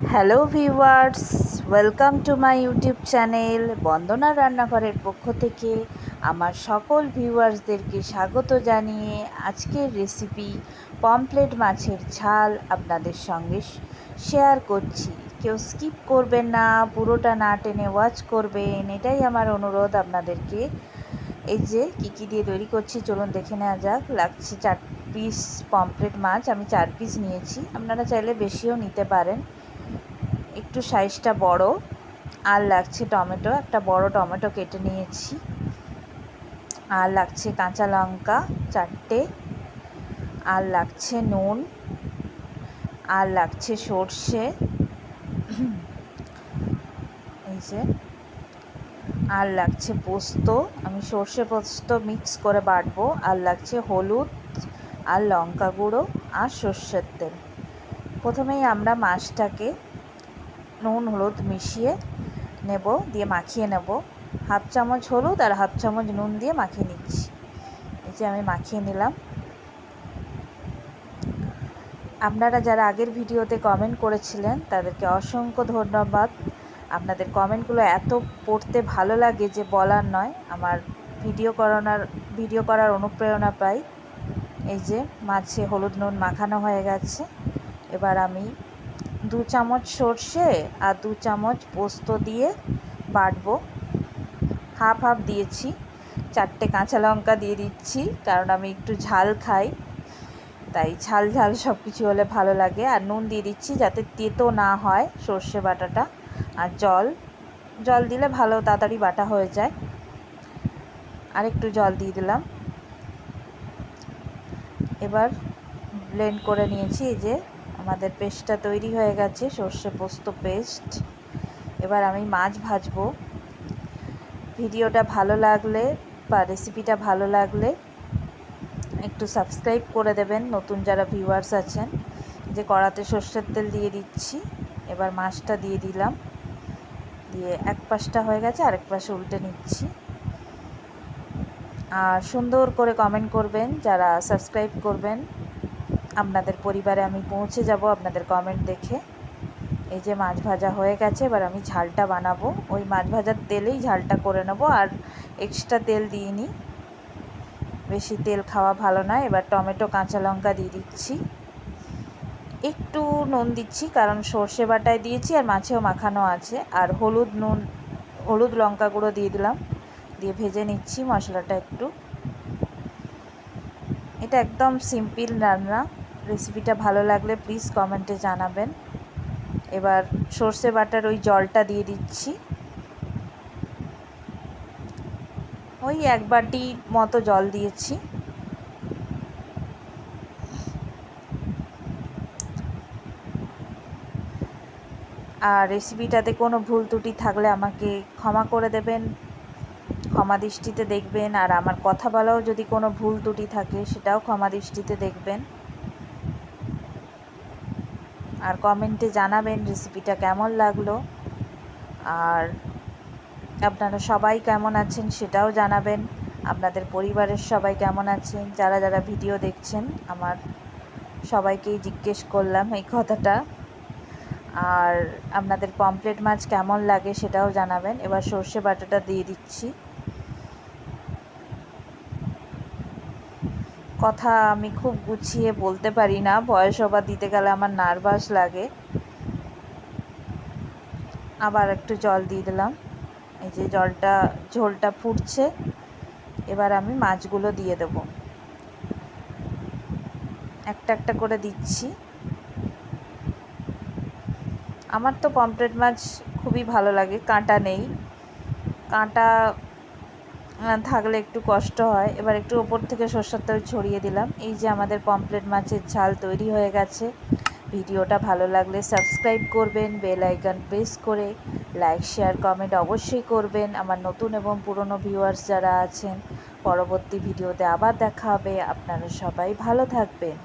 Hello viewers welcome to my YouTube channel Bandana রান্নাঘরের পক্ষ থেকে আমার সকল ভিউয়ার্সদেরকে স্বাগত জানিয়ে আজকের রেসিপি পমপ্লেট মাছের ঝাল আপনাদের সঙ্গে শেয়ার করছি। কেউ স্কিপ করবেন না, পুরোটা না টেনে ওয়াচ করবেন, এটাই আমার অনুরোধ আপনাদেরকে। এই যে কী কী দিয়ে তৈরি করছি, চলুন দেখে নেওয়া যাক। লাগছে চার পিস পমপ্লেট মাছ, আমি চার পিস নিয়েছি। আপনারা চাইলে বেশিও নিতে পারেন। একটু সাইজটা বড়, আর লাগছে টমেটো, একটা বড় টমেটো কেটে নিয়েছি। আর লাগছে কাঁচা লঙ্কা চারটে, আর লাগছে নুন, আর লাগছে সর্ষে, এই যে, আর লাগছে পোস্ত। আমি সর্ষে পোস্ত মিক্স করে বাটবো, আর লাগছে হলুদ, আর লঙ্কা গুঁড়ো, আর সর্ষের তেল। প্রথমেই আমরা মাছটাকে নুন, হলুদ মিশিয়ে নেব, দিয়ে মাখিয়ে নেব। হাফ চামচ হলুদ আর হাফ চামচ নুন দিয়ে মাখিয়ে নিচ্ছি। এই যে আমি মাখিয়ে নিলাম। আপনারা যারা আগের ভিডিওতে কমেন্ট করেছিলেন, তাদেরকে অসংখ্য ধন্যবাদ। আপনাদের কমেন্টগুলো এত পড়তে ভালো লাগে যে বলার নয়। আমার ভিডিও করানোর, ভিডিও করার অনুপ্রেরণা পাই। এই যে মাছে হলুদ নুন মাখানো হয়ে গেছে। এবার আমি দু চামচ সর্ষে আর দু চামচ পোস্ত দিয়ে বাটবো। হাফ হাফ দিয়েছি। চারটে কাঁচা লঙ্কা দিয়ে দিচ্ছি, কারণ আমি একটু ঝাল খাই। তাই ঝাল ঝাল সব কিছু হলে ভালো লাগে। আর নুন দিয়ে দিচ্ছি যাতে তেতো না হয় সর্ষে বাটাটা। আর জল জল দিলে ভালো তাড়াতাড়ি বাটা হয়ে যায়। আর একটু জল দিয়ে দিলাম। এবার ব্লেন্ড করে নিয়েছি এই যে আমাদের পেস্টটা তৈরি হয়ে গেছে, সর্ষে পোস্ত পেস্ট। এবার আমি মাছ ভাজবো। ভিডিওটা ভালো লাগলে বা রেসিপিটা ভালো লাগলে একটু সাবস্ক্রাইব করে দেবেন, নতুন যারা ভিউয়ার্স আছেন। যে কড়াতে সর্ষের তেল দিয়ে দিচ্ছি, এবার মাছটা দিয়ে দিলাম। দিয়ে এক পাশটা হয়ে গেছে, আরেক পাশে উল্টে নিচ্ছি। আর সুন্দর করে কমেন্ট করবেন, যারা সাবস্ক্রাইব করবেন আপনাদের পরিবারে আমি পৌঁছে যাব আপনাদের কমেন্ট দেখে। এই যে মাছ ভাজা হয়ে গেছে, এবার আমি ঝালটা বানাবো। ওই মাছ ভাজার তেলেই ঝালটা করে নেব, আর এক্সট্রা তেল দিইনি বেশি তেল খাওয়া ভালো নয়, এবার টমেটো, কাঁচা লঙ্কা দিয়ে দিচ্ছি। একটু নুন দিচ্ছি, কারণ সর্ষে বাটায় দিয়েছি আর মাছেও মাখানো আছে। আর হলুদ নুন, হলুদ লঙ্কা গুঁড়ো দিয়ে দিলাম। দিয়ে ভেজে নিচ্ছি মশলাটা একটু। এটা একদম সিম্পল রান্না। রেসিপিটা ভালো লাগলে প্লিজ কমেন্টে জানাবেন। এবার সর্ষে বাটার ওই জলটা দিয়ে দিচ্ছি। ওই এক বাটি মতো জল দিয়েছি। আর রেসিপিটাতে কোনো ভুল ত্রুটি থাকলে আমাকে ক্ষমা করে দেবেন, ক্ষমা দৃষ্টিতে দেখবেন, আর আমার কথা বলাও যদি কোনো ভুল ত্রুটি থাকে সেটাও ক্ষমা দৃষ্টিতে দেখবেন। আর কমেন্টে জানাবেন রেসিপিটা কেমন লাগল। আর আপনারা সবাই কেমন আছেন সেটাও জানাবেন। আপনাদের পরিবারের সবাই কেমন আছেন? যারা যারা ভিডিও দেখছেন, আমার সবাইকেই জিজ্ঞেস করলাম এই কথাটা। আর আপনাদের পমপ্লেট মাছ কেমন লাগে সেটাও জানাবেন। এবার সর্ষে বাটাটা দিয়ে দিচ্ছি। কথা আমি খুব গুছিয়ে বলতে পারি না। বয়স ওভার দিতে গেলে আমার নার্ভাস লাগে। আবার একটু জল দিয়ে দিলাম। এই যে জলটা, ঝোলটা ফুটছে। এবার আমি মাছগুলো দিয়ে দেব। একটা একটা করে দিচ্ছি। আমার তো পমপ্লেট মাছ খুবই ভালো লাগে, কাঁটা নেই। কাঁটা থাকলে একটু কষ্ট হয়। এবার একটু ওপর থেকে সর্ষের তেল ছড়িয়ে দিলাম। এই যে আমাদের পমপ্লেট মাছের ঝাল তৈরি হয়ে গেছে। ভিডিওটা ভালো লাগলে সাবস্ক্রাইব করবেন, বেল আইকন প্রেস করে লাইক, শেয়ার, কমেন্ট অবশ্যই করবেন। আমার নতুন এবং পুরনো ভিউয়ার্স যারা আছেন, পরবর্তী ভিডিওতে আবার দেখা হবে। আপনারা সবাই ভালো থাকবেন।